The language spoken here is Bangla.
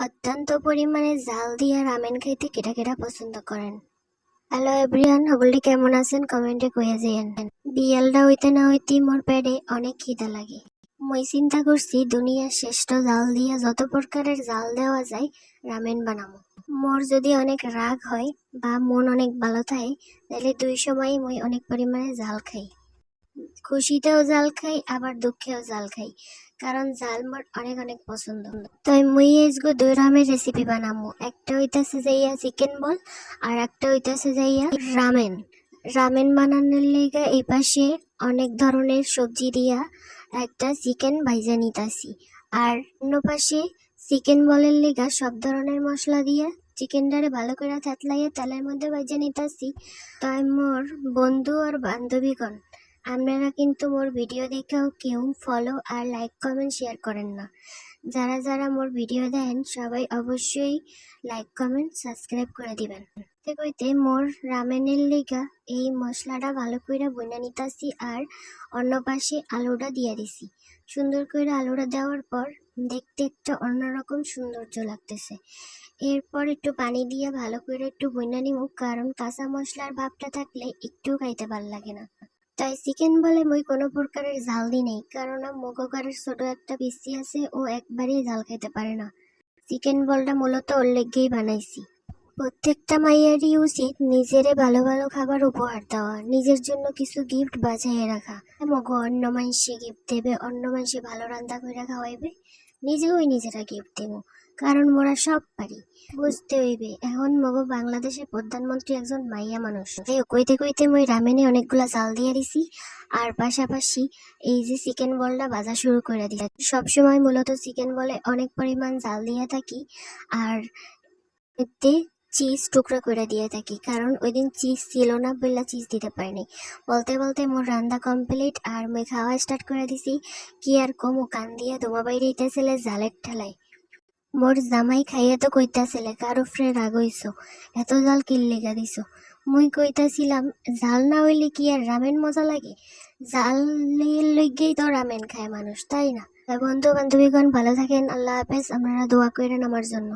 অত্যন্ত পরিমাণে জাল দিয়ে রামেন খাইতে কেটা কেটা পছন্দ করেন হ্যালো এভরিয়ান সকলে কেমন আছেন? কমেন্টে কইয়া যাইয়েন বিয়ালটা হইতে না হইতে মোর পেটে অনেক খিদা লাগে। মই চিন্তা করছি দুনিয়ার শ্রেষ্ঠ জাল দিয়ে যত প্রকারের জাল দেওয়া যায় রামেন বানাবো মোর যদি অনেক রাগ হয় বা মন অনেক ভালো থাকে তাহলে দুই সময় মই অনেক পরিমাণে জাল খাই। খুশিতেও জাল খাই, আবার দুঃখেও জাল খাই। কারণ জাল মোর অনেক অনেক পছন্দ। তো মুই আজকে দুই রকমের রেসিপি বানামু। একটা হইতাছে যাইয়া চিকেন বল আর একটা হইতাছে যাইয়া রামেন রামেন বানানোর লেগে এই পাশে অনেক ধরনের সবজি দিয়া একটা চিকেন ভাইজা নিতাছি। আর অন্য পাশে চিকেন বলের লেগা সব ধরনের মশলা দিয়া চিকেনটারে ভালো করে থেতলাইয়া তেলের মধ্যে ভাইজা নিতাছি। তাই মোর বন্ধু আর বান্ধবীগণ আপনারা কিন্তু মোর ভিডিও দেখেও কেউ ফলো আর লাইক কমেন্ট শেয়ার করেন না। যারা যারা মোর ভিডিও দেন সবাই অবশ্যই লাইক কমেন্ট সাবস্ক্রাইব করে দিবেন। কইতে কইতে মোর রামেনের লিগা এই মশলাটা ভালো করে বইনা নিতাছি আর অন্য পাশে আলুটা দিয়ে দিছি। সুন্দর করে আলুটা দেওয়ার পর দেখতে একটা অন্যরকম সৌন্দর্য লাগতেছে। এরপর একটু পানি দিয়ে ভালো করে একটু বইনা নিমু, কারণ কাঁচা মশলার ভাবটা থাকলে একটু খাইতে ভালো লাগে না। তাই চিকেন বলে মই কোনো প্রকারের জাল দিই নেই কারণ মগকারের ছোট একটা পিসি আছে, ও একবারেই জাল খাইতে পারে না। চিকেন বলটা মূলত ওর লেগেই বানাইছি। প্রত্যেকটা মাইয়ারই উচিত নিজেরে ভালো ভালো খাবার উপহার দেওয়া, নিজের জন্য কিছু গিফট বাঁচাইয়ে রাখা। মগ, অন্য মানুষে গিফট দেবে, অন্য মানুষে ভালো রান্না করে খাওয়াইবে। নিজেও নিজেরা গিফট দেবো। কারণ মোরা সব পারি। বুঝতে হইবে, এখন মগ বাংলাদেশের প্রধানমন্ত্রী একজন মাইয়া মানুষ। কইতে কইতে মই রামেনে অনেকগুলা চাল দিয়ে দিছি, আর পাশাপাশি এই যে চিকেন বলটা বাজা শুরু করে দিছি। সবসময় মূলত চিকেন বলে অনেক পরিমাণ জাল দিয়ে থাকি, আর এতে চিজ টুকরো করে দিয়ে থাকি, কারণ ওই দিন চিজ ছিল না বললা চিজ দিতে পারিনি। বলতে বলতে মোর রান্না কমপ্লিট আর মই খাওয়া স্টার্ট করে দিছি, কি আর কমু, কান দিয়া দোমা বাইরে ইতেছিলে জালের ঠেলায়। মোর জামাই খাইয়া তো কইতাছিলে, কার উপরে রাগ হইছো এত জাল কিল লেগা দিছো। মুই কইতাছিলাম, জাল না হইলে কি আর রামেন মজা লাগে? জালের লইগেই তো রামেন খায় মানুষ, তাই না? বন্ধু বান্ধবীগণ ভালো থাকেন, আল্লাহ হাফেজ, আপনারা দোয়া করেন আমার জন্য।